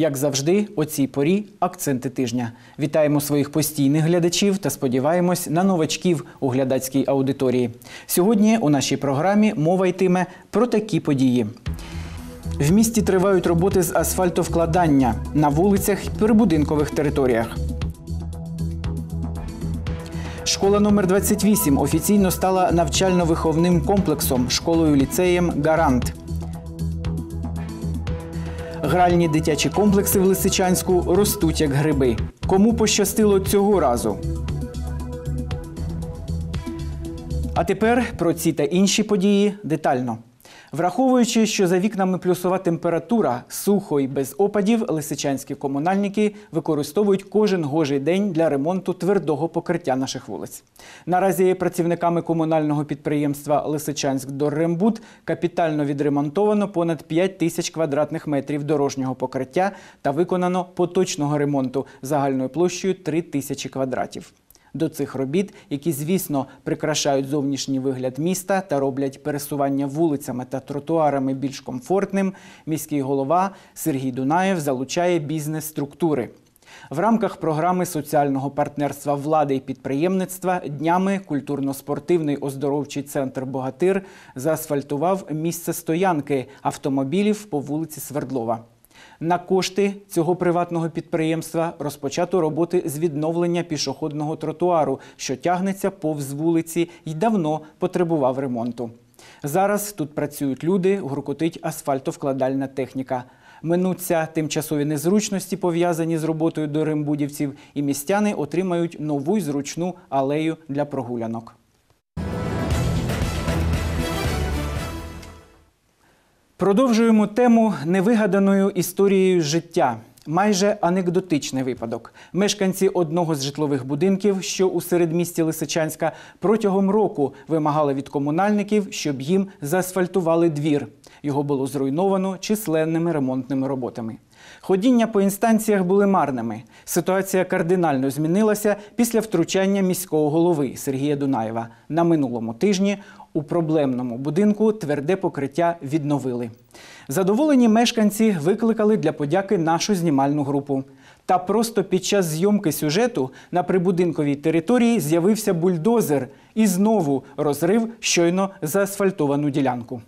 Як завжди, о цій порі акценти тижня. Вітаємо своїх постійних глядачів та сподіваємось на новачків у глядацькій аудиторії. Сьогодні у нашій програмі мова йтиме про такі події. В місті тривають роботи з асфальтовкладання на вулицях і прибудинкових територіях. Школа номер 28 офіційно стала навчально-виховним комплексом школою ліцеєм Гарант. Гральні дитячі комплекси в Лисичанську ростуть як гриби. Кому пощастило цього разу? А тепер про ці та інші події детально. Враховуючи, що за вікнами плюсова температура, сухо і без опадів, лисичанські комунальники використовують кожен гожий день для ремонту твердого покриття наших вулиць. Наразі працівниками комунального підприємства Лисичанськ Доррембуд капітально відремонтовано понад 5 тисяч квадратних метрів дорожнього покриття та виконано поточного ремонту загальною площею 3 тисячі квадратів. До цих робіт, які, звісно, прикрашають зовнішній вигляд міста та роблять пересування вулицями та тротуарами більш комфортним, міський голова Сергій Дунаєв залучає бізнес-структури. В рамках програми соціального партнерства влади і підприємництва днями культурно-спортивний оздоровчий центр Богатир заасфальтував місце стоянки автомобілів по вулиці Свердлова. На кошти цього приватного підприємства розпочато роботи з відновлення пішохідного тротуару, що тягнеться повз вулиці і давно потребував ремонту. Зараз тут працюють люди, гуркотить асфальтовкладальна техніка. Минуться тимчасові незручності, пов'язані з роботою до римбудівців, і містяни отримають нову й зручну алею для прогулянок. Продовжуємо тему невигаданою історією життя. Майже анекдотичний випадок. Мешканці одного з житлових будинків, що у середмісті Лисичанська, протягом року вимагали від комунальників, щоб їм заасфальтували двір. Його було зруйновано численними ремонтними роботами. Ходіння по інстанціях були марними. Ситуація кардинально змінилася після втручання міського голови Сергія Дунаєва. На минулому тижні у проблемному будинку тверде покриття відновили. Задоволені мешканці викликали для подяки нашу знімальну групу. Та просто під час зйомки сюжету на прибудинковій території з'явився бульдозер і знову розрив щойно заасфальтовану ділянку.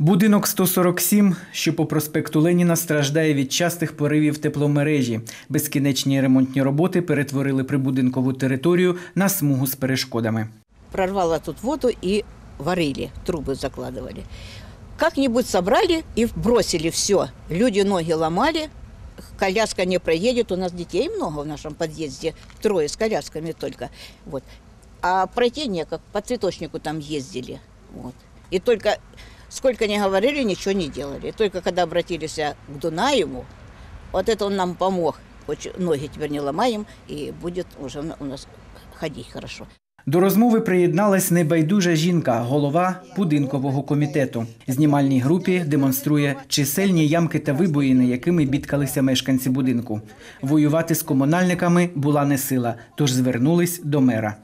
Будинок 147, що по проспекту Леніна страждає від частих поривів тепломережі. Безкінечні ремонтні роботи перетворили прибудинкову територію на смугу з перешкодами. Прорвало тут воду и варили, трубы закладывали. Как-нибудь собрали и бросили все. Люди ноги ломали, коляска не проедет. У нас детей много в нашем подъезде, трое с колясками только. Вот. А пройти некак, по цветочнику там ездили. Вот. И только, сколько не говорили, ничего не делали. Только когда обратились к Дунаеву, вот это он нам помог. Хоть ноги теперь не ломаем, и будет уже у нас ходить хорошо. До розмови приєдналась небайдужа жінка, голова будинкового комітету. Знімальній групі демонструє чисельні ямки та вибоїни, якими бідкалися мешканці будинку. Воювати з комунальниками була не сила, тож звернулись до мера.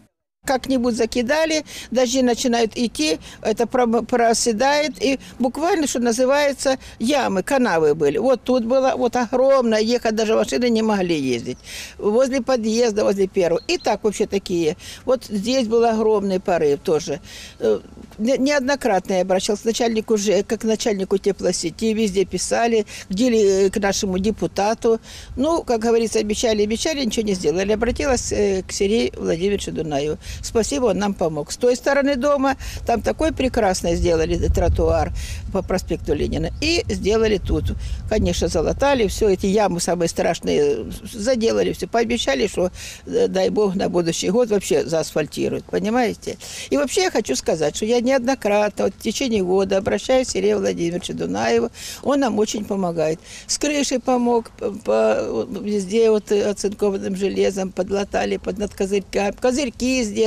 Как-нибудь закидали, дожди начинают идти, это про- проседает, и буквально, что называется, ямы, канавы были. Вот тут было вот огромное, ехать даже машины не могли ездить. Возле подъезда, возле первого. И так вообще такие. Вот здесь был огромный порыв тоже. Э, не- Неоднократно я обращалась к начальнику как к начальнику теплосети, везде писали, где ли к нашему депутату. Ну, как говорится, обещали, обещали, ничего не сделали. Обратилась э, к Сергею Владимировичу Дунаеву. Спасибо, он нам помог. С той стороны дома там такой прекрасно сделали тротуар по проспекту Ленина. И сделали тут. Конечно, залатали все эти ямы самые страшные, заделали все. Пообещали, что, э, дай бог, на будущий год вообще заасфальтируют. Понимаете? И вообще я хочу сказать, что я неоднократно вот, в течение года обращаюсь к Сергею Владимировичу Дунаеву. Он нам очень помогает. С крышей помог, по- везде вот оцинкованным железом подлатали под над козырьками. Козырьки сделали.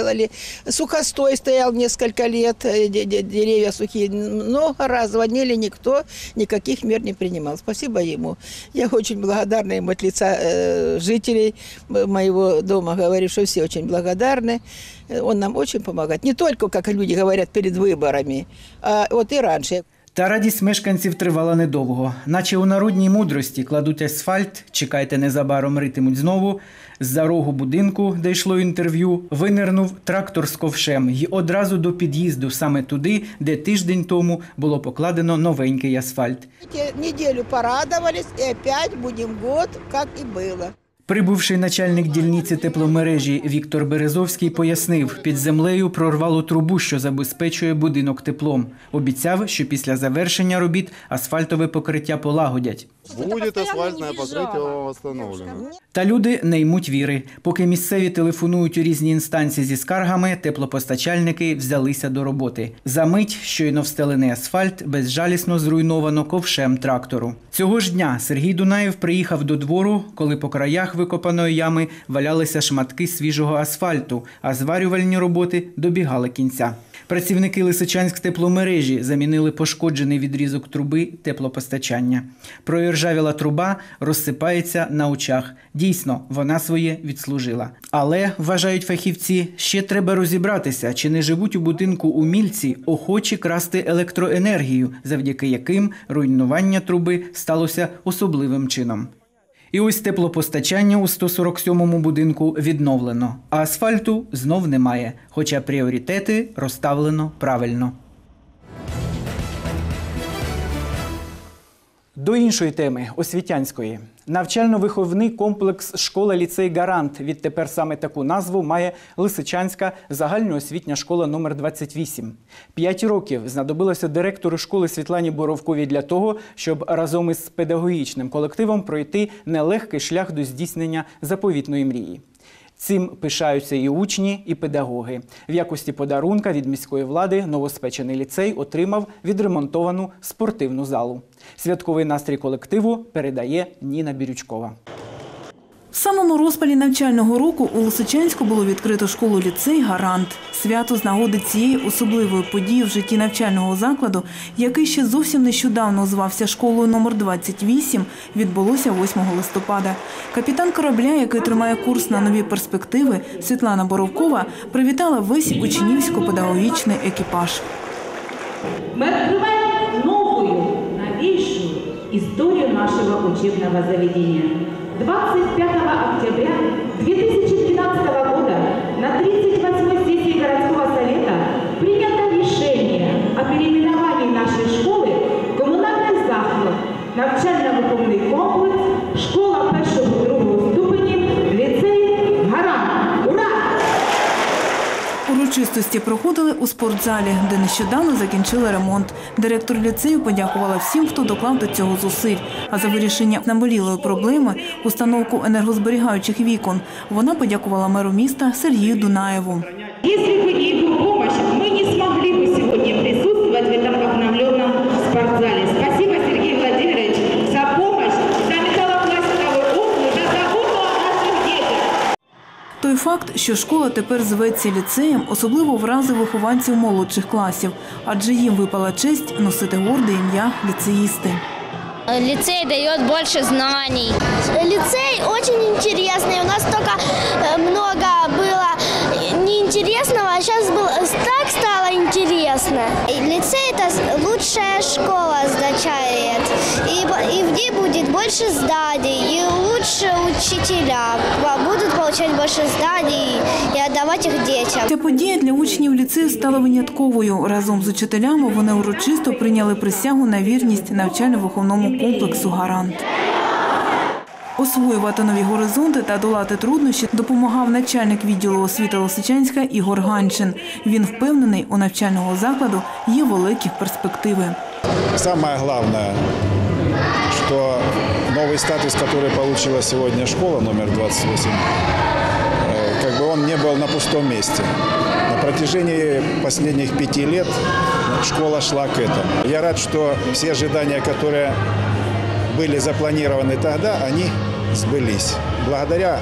Сухостой стоял несколько лет, э, де- де- деревья сухие. Много раз звонили, никто никаких мер не принимал. Спасибо ему. Я очень благодарна ему от лица э, жителей м- моего дома. Говорю, что все очень благодарны. Э, Он нам очень помогает. Не только, как люди говорят, перед выборами, а вот и раньше. Та радість мешканців тривала недовго. Наче у народній мудрості кладуть асфальт, чекайте, незабаром ритимуть знову. З-за рогу будинку, де йшло інтерв'ю, винирнув трактор з ковшем і одразу до під'їзду, саме туди, де тиждень тому було покладено новенький асфальт. Эти Неделю порадовались, и опять будем год, как и было. Прибувший начальник дільниці тепломережі Віктор Березовський пояснив, під землею прорвало трубу, що забезпечує будинок теплом. Обіцяв, що після завершення робіт асфальтове покриття полагодять. Будет асфальтное покрытие восстановлено. Та люди не ймуть віри. Поки місцеві телефонують у різні інстанції зі скаргами, теплопостачальники взялися до роботи. За мить щойно встелений асфальт безжалісно зруйновано ковшем трактору. Цього ж дня Сергій Дунаєв приїхав до двору, коли по краях викопаної ями валялися шматки свіжого асфальту, а зварювальні роботи добігали кінця. Працівники Лисичанськ тепломережі замінили пошкоджений відрізок труби теплопостачання. Проіржавіла труба розсипається на очах. Дійсно, вона своє відслужила. Але, вважають фахівці, ще треба розібратися, чи не живуть у будинку умільці, охочі красти електроенергію, завдяки яким руйнування труби сталося особливим чином. І ось теплопостачання у 147-му будинку відновлено, а асфальту знов немає, хоча пріоритети розставлено правильно. До іншої теми освітянської. Навчально-виховний комплекс школа ліцей Гарант. Відтепер саме таку назву має Лисичанська загальноосвітня школа номер 28. П'ять років знадобилося директору школи Світлані Боровковій для того, щоб разом із педагогічним колективом пройти нелегкий шлях до здійснення заповітної мрії. Цим пишаються і учні, і педагоги. В якості подарунка від міської влади новоспечений ліцей отримав відремонтовану спортивну залу. Святковий настрій колективу передає Ніна Бірючкова. В самому розпалі навчального року у Лисичанську було відкрито школу ліцей Гарант. Свято з нагоди цієї особливої події в житті навчального закладу, який ще зовсім нещодавно звався школою номер 28, відбулося 8 листопада. Капітан корабля, який тримає курс на нові перспективи, Світлана Боровкова, привітала весь учнівсько-педагогічний екіпаж. Мы открываем новую, новейшую историю нашего учебного заведения. 25 октября 2012 года на 38-й сессии городского совета принято решение о переименовании нашей школы в коммунальный заклад, навчально-виховний Урочистості проходили у спортзалі, де нещодавно закінчили ремонт. Директор ліцею подякувала всім, хто доклав до цього зусиль. А за вирішення наболілої проблеми установку енергозберігаючих вікон вона подякувала меру міста Сергію Дунаєву. Если факт, що школа тепер зветься ліцеєм, особливо вразив вихованців молодших класів, адже їм випала честь носити горде ім'я ліцеїсти. Лицей дает больше знаний. Лицей очень интересный. У нас только э, много было неинтересного, а сейчас было, так стало интересно. И лицей это с- лучшая школа означает. И, б- и в ней будет больше зданий, и лучше учителя Ба- будут получать больше зданий и отдавать их детям. Ця подія для учнів ліцею стала винятковою. Разом з учителями вони урочисто прийняли присягу на вірність навчально-виховному комплексу «Гарант». Освоювати нові горизонти та долати труднощі допомагав начальник відділу освіти Лосичанська Ігор Ганчин. Він впевнений, у навчального закладу є великі перспективи. Самое главное, что новый статус, который получила сегодня школа номер 28, э, как бы он не был на пустом месте. На протяжении последних пяти лет школа шла к этому. Я рад, что все ожидания, которые были запланированы тогда, они сбылись. Благодаря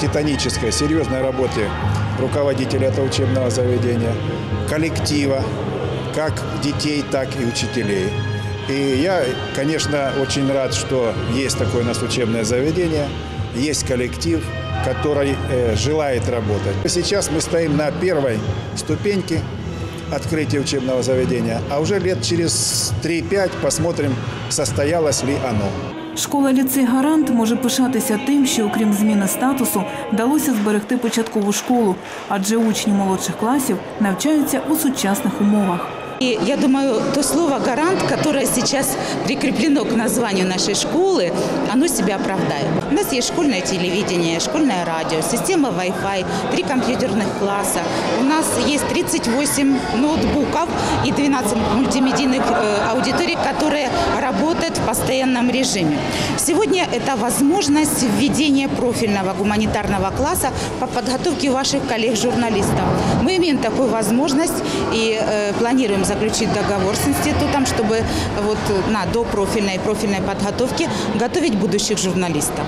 титанической, серьезной работе руководителя этого учебного заведения, коллектива, как детей, так и учителей. И я, конечно, очень рад, что есть такое у нас учебное заведение, есть коллектив, который э, желает работать. Сейчас мы стоим на первой ступеньке открытия учебного заведения, а уже лет через 3-5 посмотрим, состоялось ли оно. Школа ліцей Гарант може пишатися тим, що окрім зміни статусу вдалося зберегти початкову школу, адже учні молодших класів навчаються у сучасних умовах. И я думаю, то слово «гарант», которое сейчас прикреплено к названию нашей школы, оно себя оправдает. У нас есть школьное телевидение, школьное радио, система Wi-Fi, три компьютерных класса. У нас есть 38 ноутбуков и 12 мультимедийных э, аудиторий, которые работают в постоянном режиме. Сегодня это возможность введения профильного гуманитарного класса по подготовке ваших коллег-журналистов. Мы имеем такую возможность и э, планируем заключить договор с институтом, чтобы вот на допрофильной и профильной подготовке готовить будущих журналистов.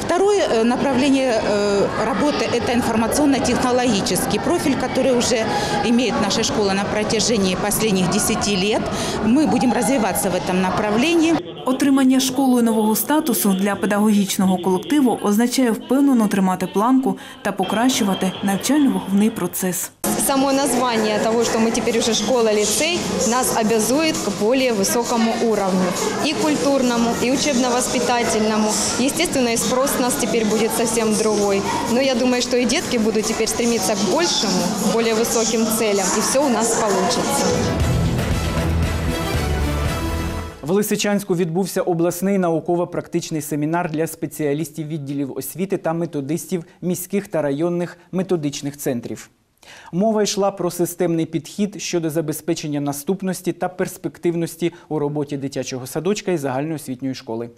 Второе э, направление э, работы – это информационно-технологический профиль, который уже имеет наша школа на протяжении последних 10 лет. Мы будем развиваться в этом направлении. Отримання школою нового статусу для педагогічного колективу означає впевнено тримати планку та покращувати навчально-виховний процес. Само название того, что мы теперь уже школа-лицей, нас обязует к более высокому уровню. И культурному, и учебно-воспитательному. Естественно, и спрос у нас теперь будет совсем другой. Но я думаю, что и детки будут теперь стремиться к большему, к более высоким целям. И все у нас получится. В Лисичанську відбувся обласний науково-практичний семінар для спеціалістів відділів освіти та методистів міських та районних методичних центрів. Мова йшла про системний підхід щодо забезпечення наступності та перспективності у роботі дитячого садочка і загальноосвітньої школи.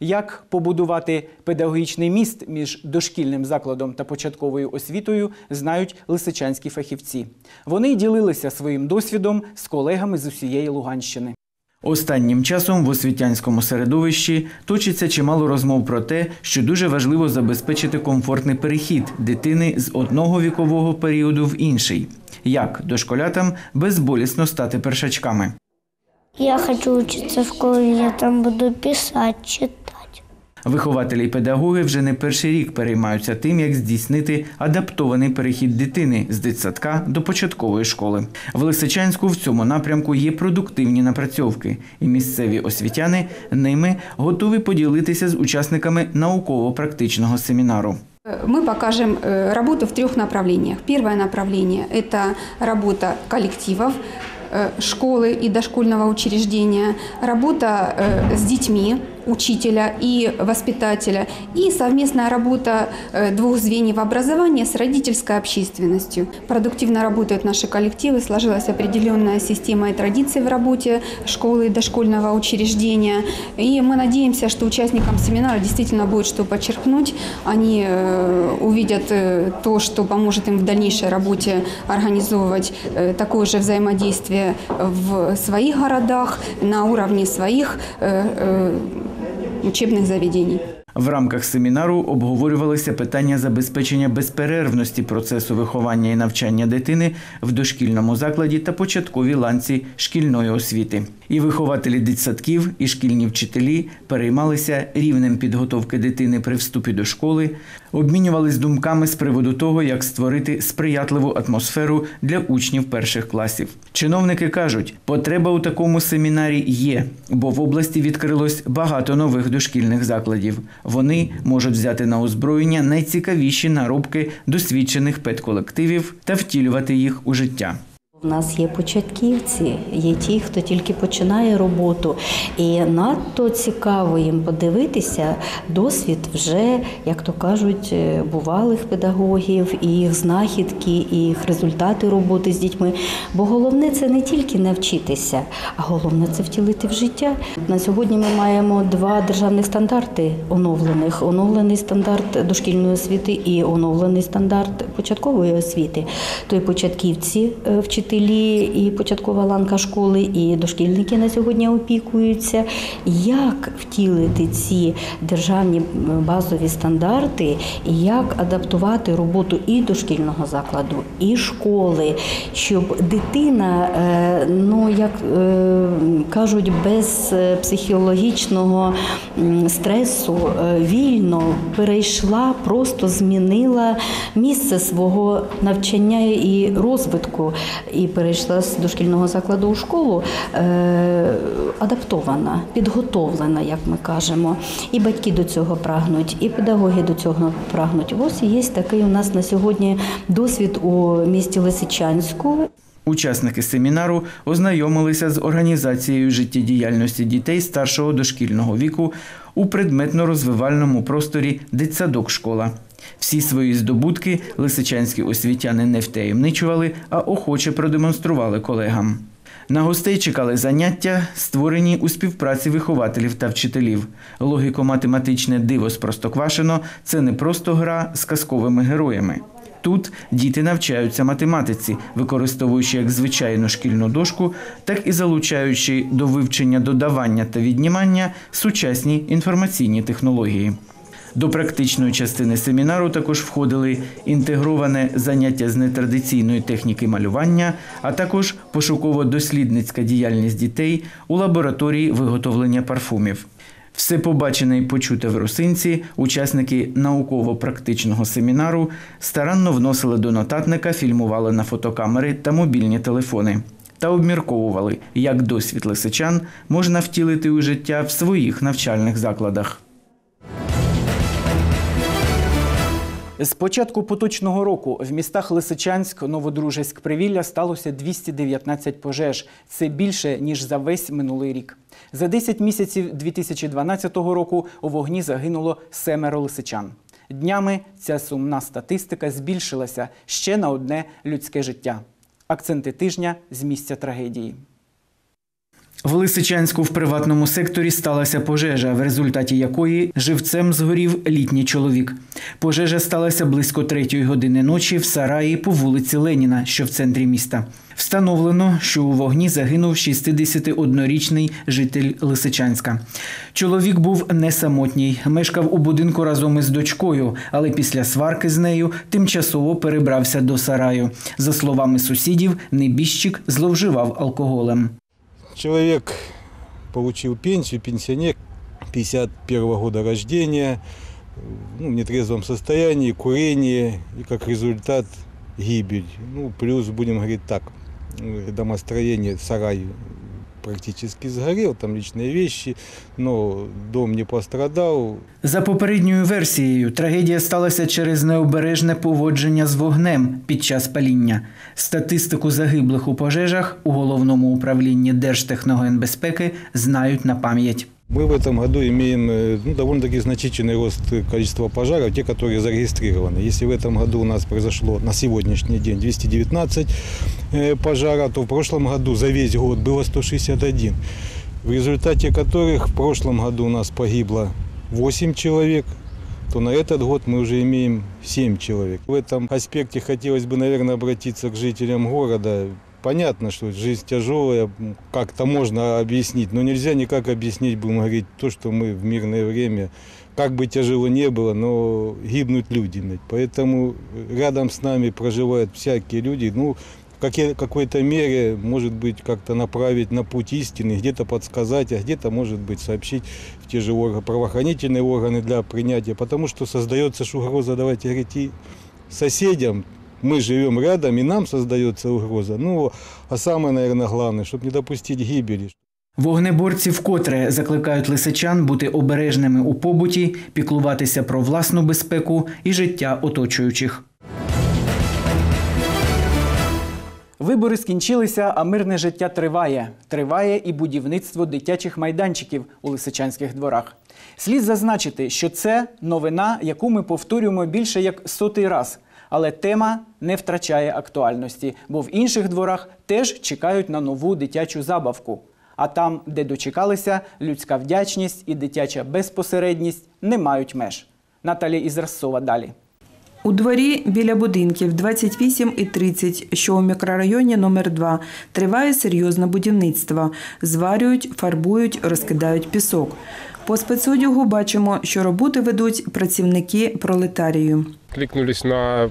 Як побудувати педагогічний міст між дошкільним закладом та початковою освітою, знають лисичанські фахівці. Вони ділилися своїм досвідом з колегами з усієї Луганщини. Останнім часом в освітянському середовищі точиться чимало розмов про те, що дуже важливо забезпечити комфортний перехід дитини з одного вікового періоду в інший. Як дошколятам безболісно стати першачками. Я хочу учиться в школі, я там буду писати, читать. Вихователі й педагоги вже не перший рік переймаються тим, як здійснити адаптований перехід дитини з дитсадка до початкової школи. В Лисичанську в цьому напрямку є продуктивні напрацьовки, і місцеві освітяни ними готові поділитися з учасниками науково-практичного семінару. Мы покажем э, работу в трех направлениях. Первое направление – это работа коллективов, э, школы и дошкольного учреждения, работа э, с детьми, учителя и воспитателя, и совместная работа э, двух звеньев образования с родительской общественностью. Продуктивно работают наши коллективы, сложилась определенная система и традиции в работе школы и дошкольного учреждения. И мы надеемся, что участникам семинара действительно будет что подчеркнуть. Они э, увидят э, то, что поможет им в дальнейшей работе организовывать такое же взаимодействие в своих городах, на уровне своих э, э, учебных заведений. В рамках семінару обговорювалися питання забезпечення безперервності процесу виховання і навчання дитини в дошкільному закладі та початковій ланці шкільної освіти. І вихователі дитсадків, і шкільні вчителі переймалися рівнем підготовки дитини при вступі до школи, обмінювались думками з приводу того, як створити сприятливу атмосферу для учнів перших класів. Чиновники кажуть, потреба у такому семінарі є, бо в області відкрилось багато нових дошкільних закладів. Вони можуть взяти на озброєння найцікавіші наробки досвідчених педколективів та втілювати їх у життя. У нас є початківці, є ті, хто тільки починає роботу, і надто цікаво їм подивитися досвід вже, як то кажуть, е, бувалих педагогів, і їх знахідки, і їх результати роботи з дітьми. Бо головне це не тільки навчитися, а головне це втілити в життя. На сьогодні ми маємо два державних стандарти оновлених: оновлений стандарт дошкільної освіти і оновлений стандарт початкової освіти. То початківці е, вчителі і початкова ланка школи, і дошкільники на сьогодні опікуються. Як втілити ці державні базові стандарти, і як адаптувати роботу і дошкільного закладу, і школи, щоб дитина, е, ну як е, кажуть, без е, психологічного стресу вільно перейшла, просто змінила місце свого навчання і розвитку. І перейшла з дошкільного закладу у школу, е, адаптована, підготовлена, як ми кажемо. І батьки до цього прагнуть, і педагоги до цього прагнуть. Ось є такий у нас на сьогодні досвід у місті Лисичанську. Учасники семінару ознайомилися з організацією життєдіяльності дітей старшого дошкільного віку у предметно-розвивальному просторі дитсадок школа. Всі свої здобутки лисичанські освітяни не втаємничували, а охоче продемонстрували колегам. На гостей чекали заняття, створені у співпраці вихователів та вчителів. Логіко-математичне диво з Простоквашино – це не просто гра з казковими героями. Тут діти навчаються математиці, використовуючи як звичайну шкільну дошку, так і залучаючи до вивчення додавання та віднімання сучасні інформаційні технології. До практичної частини семінару також входили інтегроване заняття з нетрадиційної техніки малювання, а також пошуково-дослідницька діяльність дітей у лабораторії виготовлення парфумів. Все побачене і почуте в Русинці учасники науково-практичного семінару старанно вносили до нотатника, фільмували на фотокамери та мобільні телефони та обмірковували, як досвід лисичан можна втілити у життя в своїх навчальних закладах. З початку поточного року в містах Лисичанськ, Новодружеськ, Привілля сталося 219 пожеж. Це більше, ніж за весь минулий рік. За 10 місяців 2012 року у вогні загинуло семеро лисичан. Днями ця сумна статистика збільшилася ще на одне людське життя. Акценти тижня з місця трагедії. В Лисичанську в приватному секторі сталася пожежа, в результаті якої живцем згорів літній чоловік. Пожежа сталася близько третьої години ночі в сараї по вулиці Леніна, що в центрі міста. Встановлено, що у вогні загинув 61-річний житель Лисичанська. Чоловік був не самотній, мешкав у будинку разом із дочкою, але після сварки з нею тимчасово перебрався до сараю. За словами сусідів, небіжчик зловживав алкоголем. Человек получил пенсию, пенсионер 51 года рождения, ну, в нетрезвом состоянии, курение и как результат гибель. Ну, плюс, будем говорить так, домостроение, сарай практически сгорел, там личные вещи, но дом не пострадал. За попередньою версією, трагедія сталася через необережне поводження з вогнем під час паління. Статистику загиблих у пожежах у головному управлінні Держтехногенбезпеки знають на пам'ять. Мы в этом году имеем э, ну, довольно-таки значительный рост количества пожаров, те, которые зарегистрированы. Если в этом году у нас произошло на сегодняшний день 219 э, пожаров, то в прошлом году за весь год было 161, в результате которых в прошлом году у нас погибло 8 человек, то на этот год мы уже имеем 7 человек. В этом аспекте хотелось бы, наверное, обратиться к жителям города. Понятно, что жизнь тяжелая, как-то можно объяснить, но нельзя никак объяснить, будем говорить, то, что мы в мирное время, как бы тяжело не было, но гибнут люди. Поэтому рядом с нами проживают всякие люди, ну, в какой- какой-то мере, может быть, как-то направить на путь истины, где-то подсказать, а где-то, может быть, сообщить в те же органы, правоохранительные органы для принятия, потому что создается угроза, давайте говорить, и соседям, мы живем рядом, и нам создается угроза. Ну, а самое, наверное, главное, чтобы не допустить гибели. Вогнеборці вкотре закликають лисичан бути обережними у побуті, піклуватися про власну безпеку і життя оточуючих. Вибори скінчилися, а мирне життя триває. Триває і будівництво дитячих майданчиків у лисичанських дворах. Слід зазначити, що це новина, яку ми повторюємо більше як сотий раз. Але тема не втрачає актуальності, бо в інших дворах теж чекають на нову дитячу забавку. А там, де дочекалися, людська вдячність і дитяча безпосередність не мають меж. Наталі Ізразцова далі. У дворі біля будинків 28 і 30, що у мікрорайоні номер 2 триває серйозне будівництво. Зварюють, фарбують, розкидають пісок. По спецодягу бачимо, що роботи ведуть працівники пролетарію. Кликнулись на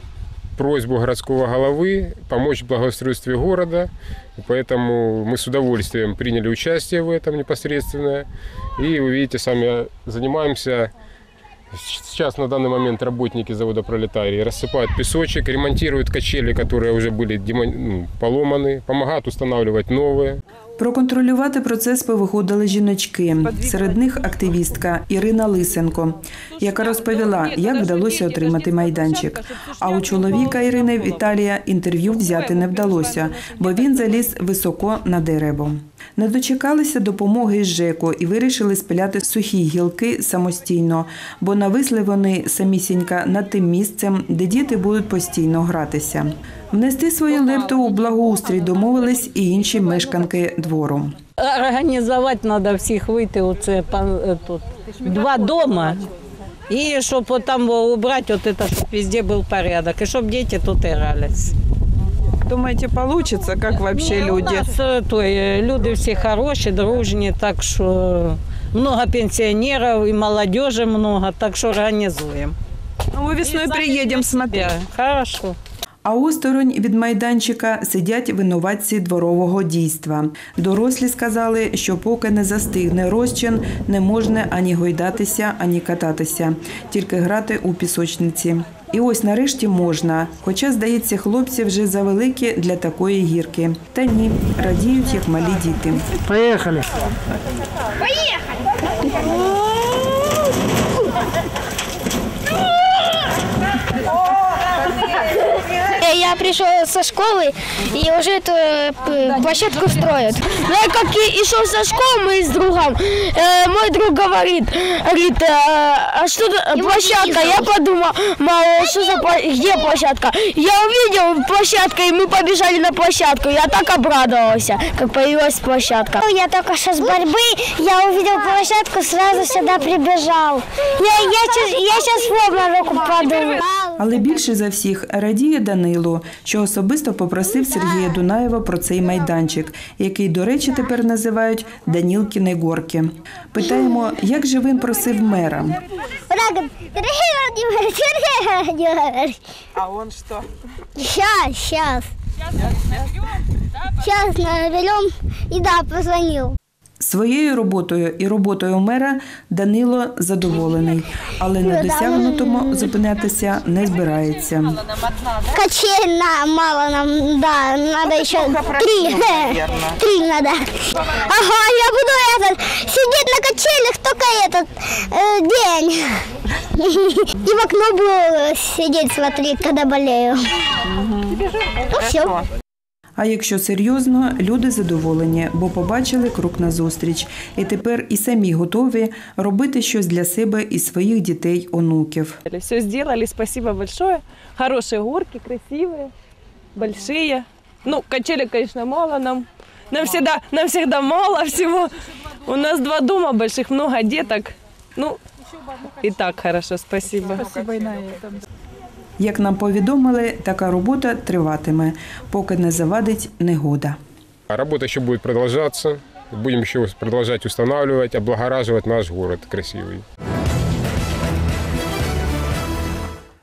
просьбу городского головы помочь в благоустройстве города. И поэтому мы с удовольствием приняли участие в этом непосредственно. И вы видите, сами занимаемся Сейчас на данный момент работники завода «Пролетарий» рассыпают песочек, ремонтируют качели, которые уже были ну, поломаны, помогают устанавливать новые. Проконтролювати процес повиходили жіночки. Серед них активістка Ірина Лисенко, яка розповіла, як вдалося отримати майданчик. А у чоловіка Ірини Віталія інтерв'ю взяти не вдалося, бо він заліз високо на дерево. Не дочекалися допомоги з ЖЕКу і вирішили спиляти сухі гілки самостійно, бо нависли вони самісінька над тим місцем, де діти будуть постійно гратися. Внести свою лепту у благоустрій домовились і інші мешканки двору. Організувати треба всіх вийти у це пан- е, тут два дома. І щоб там убрати, от это, щоб везде був порядок, і щоб діти тут грались. Думаете, получится? Как вообще Ну, люди? У нас е, то, е, люди всі хороші, дружні, так що много пенсіонерів і молодежі много, так що організуємо. Ну, мы весной приедем смотреть. Хорошо. А осторонь від майданчика сидять винуватці дворового дійства. Дорослі сказали, що поки не застигне розчин, не можна ані гойдатися, ані кататися, тільки грати у пісочниці. І ось нарешті можна, хоча, здається, хлопці вже завеликі для такої гірки. Та ні, радіють, як малі діти. Поехали. Я пришел со школы, и уже эту э, п- площадку строят. Ну, я как и, и шел со школы, мы с другом, э, мой друг говорит, говорит, э, а что за площадка? Я подумал, мало, что за пла- где площадка? Я увидел площадку, и мы побежали на площадку. Я так обрадовался, как появилась площадка. Я только что с борьбы, я увидел площадку, сразу сюда прибежал. Я, я, сейчас, я сейчас в обморок упаду. Але більше за всіх радіє Данило, що особисто попросив Сергія Дунаєва про цей майданчик, який, до речі, тепер називають Данілкіни горки. Питаємо, як же він просив мера. А он что? Сейчас, сейчас. Сейчас наберем и да, позвонил. Своєю роботою і роботою мера Данило задоволений, але на досягнутому зупинятися не збирається. Качель на, мало нам, да, надо еще три. Три надо. Ага, я буду этот, сидеть на качелях только этот э, день. И в окно буду сидеть, смотреть, когда болею. Ну все. А якщо серйозно, люди задоволені, бо побачили крок назустріч, і тепер і самі готові робити щось для себе і своїх дітей, онуків. Все сделали, спасибо большое. Хорошие горки, красивые, большие. Ну, качели, конечно, мало нам. Нам всегда, нам всегда мало всего. У нас два дома больших, много деток. Ну, и так хорошо, спасибо. Спасибо и на этом. Як нам повідомили, така робота триватиме, поки не завадить негода. А работа еще будет продолжаться. Будем еще продолжать устанавливать, облагораживать наш город красивый.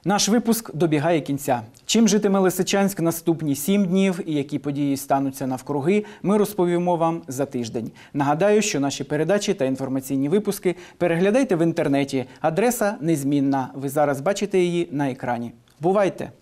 Наш випуск добігає кінця. Чим житиме Лисичанськ наступні сім днів і які події стануться навкруги, ми розповімо вам за тиждень. Нагадаю, що наші передачі та інформаційні випуски переглядайте в інтернеті. Адреса незмінна. Ви зараз бачите її на екрані. Бувайте!